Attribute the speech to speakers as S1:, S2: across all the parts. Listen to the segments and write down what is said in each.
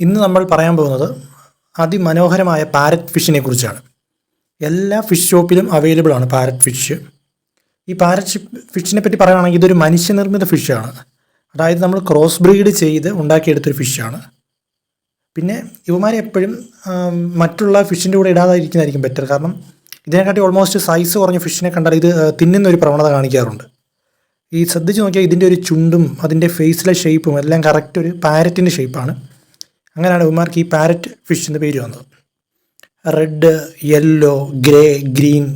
S1: ഇന്ന് നമ്മൾ പറയാൻ പോകുന്നത് അതിമനോഹരമായ പാരറ്റ് ഫിഷിനെ കുറിച്ചാണ്. എല്ലാ ഫിഷ് ഷോപ്പിലും അവൈലബിൾ ആണ് പാരറ്റ് ഫിഷ്. ഈ പാരറ്റ് ഫിഷിനെ പറ്റി പറയുകയാണെങ്കിൽ ഇതൊരു മനുഷ്യനിർമ്മിത ഫിഷാണ് അതായത് നമ്മൾ ക്രോസ് ബ്രീഡ് ചെയ്ത് ഉണ്ടാക്കിയെടുത്തൊരു ഫിഷാണ് പിന്നെ ഇവമാരെ എപ്പോഴും മറ്റുള്ള ഫിഷിന്റെ കൂടെ ഇടാതായിരിക്കുന്നതായിരിക്കും ബെറ്റർ. കാരണം ഇതിനെക്കാട്ടി ഓൾമോസ്റ്റ് സൈസ് കുറഞ്ഞ ഫിഷിനെ കണ്ടാൽ ഇത് തിന്നുന്ന ഒരു പ്രവണത കാണിക്കാറുണ്ട്. ഈ ശ്രദ്ധിച്ച് നോക്കിയാൽ ഇതിന്റെ ഒരു ചുണ്ടും അതിന്റെ ഫേസിലെ ഷേപ്പും എല്ലാം കറക്റ്റ് ഒരു പാരറ്റിന്റെ ഷേപ്പാണ്. അങ്ങനെയാണ് ഇവന്മാർക്ക് ഈ പാരറ്റ് ഫിഷ് എന്ന പേര് വന്നത്. റെഡ് യെല്ലോ ഗ്രേ ഗ്രീൻ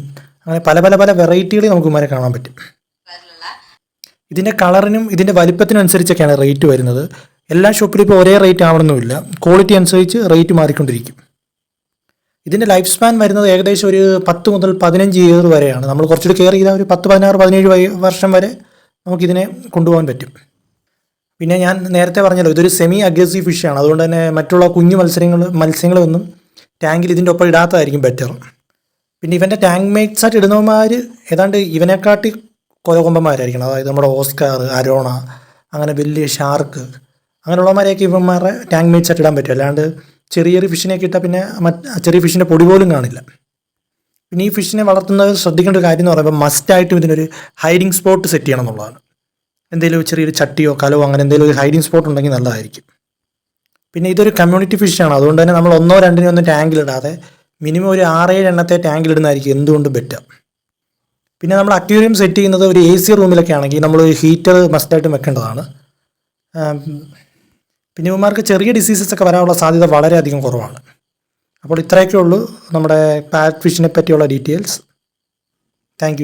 S1: അങ്ങനെ പല പല പല വെറൈറ്റികൾ നമുക്ക് ഇവന്മാരെ കാണാൻ പറ്റും. ഇതിന്റെ കളറിനും ഇതിന്റെ വലിപ്പത്തിനും അനുസരിച്ചൊക്കെയാണ് റേറ്റ് വരുന്നത്. എല്ലാ ഷോപ്പിലും ഇപ്പോൾ ഒരേ റേറ്റ് ആവണമെന്നില്ല ക്വാളിറ്റി അനുസരിച്ച് റേറ്റ് മാറിക്കൊണ്ടിരിക്കും. ഇതിന്റെ ലൈഫ് സ്പാൻ വരുന്നത് ഏകദേശം ഒരു പത്ത് മുതൽ പതിനഞ്ച് ഇയർ വരെയാണ്. നമ്മൾ കുറച്ചുകൂടി കെയർ ചെയ്താൽ ഒരു പത്ത് പതിനാറ് പതിനേഴ് വർഷം വരെ നമുക്കിതിനെ കൊണ്ടുപോകാൻ പറ്റും. പിന്നെ ഞാൻ നേരത്തെ പറഞ്ഞല്ലോ ഇതൊരു സെമി അഗ്രസീവ് ഫിഷാണ് അതുകൊണ്ട് തന്നെ മറ്റുള്ള കുഞ്ഞു മത്സരങ്ങൾ മത്സ്യങ്ങളൊന്നും ടാങ്കിൽ ഇതിന്റെ ഒപ്പം ഇടാത്തതായിരിക്കും ബെറ്റർ പിന്നെ ഇവന്റെ ടാങ്ക് മേറ്റ്സ് ആയിട്ട് ഇടുന്നവന്മാർ ഏതാണ്ട് ഇവനെക്കാട്ടി കൊലകൊമ്പന്മാരായിരിക്കണം. അതായത് നമ്മുടെ ഓസ്കാർ അരോണ അങ്ങനെ വലിയ ഷാർക്ക് അങ്ങനെയുള്ളവന്മാരെയൊക്കെ ഇവന്മാരുടെ ടാങ്ക് മേറ്റ്സ് ആയിട്ട് ഇടാൻ പറ്റും. അല്ലാണ്ട് ചെറിയ ചെറിയ ഫിഷിനെയൊക്കെ ഇട്ടാൽ പിന്നെ ചെറിയ ഫിഷിന്റെ പൊടി പോലും കാണില്ല. പിന്നെ ഈ ഫിഷിനെ വളർത്തുന്നവർ ശ്രദ്ധിക്കേണ്ട ഒരു കാര്യം എന്ന് പറയുമ്പോൾ മസ്റ്റായിട്ടും ഇതിനൊരു ഹൈഡിങ് സ്പോട്ട് സെറ്റ് ചെയ്യണം എന്നുള്ളതാണ്. എന്തെങ്കിലും ചെറിയൊരു ചട്ടിയോ കലോ അങ്ങനെ എന്തെങ്കിലും ഒരു ഹൈഡിങ് സ്പോട്ട് ഉണ്ടെങ്കിൽ നല്ലതായിരിക്കും. പിന്നെ ഇതൊരു കമ്മ്യൂണിറ്റി ഫിഷാണ് അതുകൊണ്ട് തന്നെ നമ്മൾ ഒന്നോ രണ്ടിനോ ഒന്നും ടാങ്കിലിടാതെ മിനിമം ഒരു ആറേഴ് എണ്ണത്തെ ടാങ്കിലിടുന്നതായിരിക്കും എന്തുകൊണ്ടും ബെറ്റർ പിന്നെ നമ്മൾ അക്വേറിയം സെറ്റ് ചെയ്യുന്നത് ഒരു എ സി റൂമിലൊക്കെ ആണെങ്കിൽ നമ്മൾ ഹീറ്റർ മസ്റ്റായിട്ടും വെക്കേണ്ടതാണ്. പിന്നെ ഇവന്മാർക്ക് ചെറിയ ഡിസീസസ് ഒക്കെ വരാനുള്ള സാധ്യത വളരെയധികം കുറവാണ്. അപ്പോൾ ഇത്രയൊക്കെ ഉള്ളൂ നമ്മുടെ പാറ്റ് ഫിഷിനെ പറ്റിയുള്ള ഡീറ്റെയിൽസ് താങ്ക്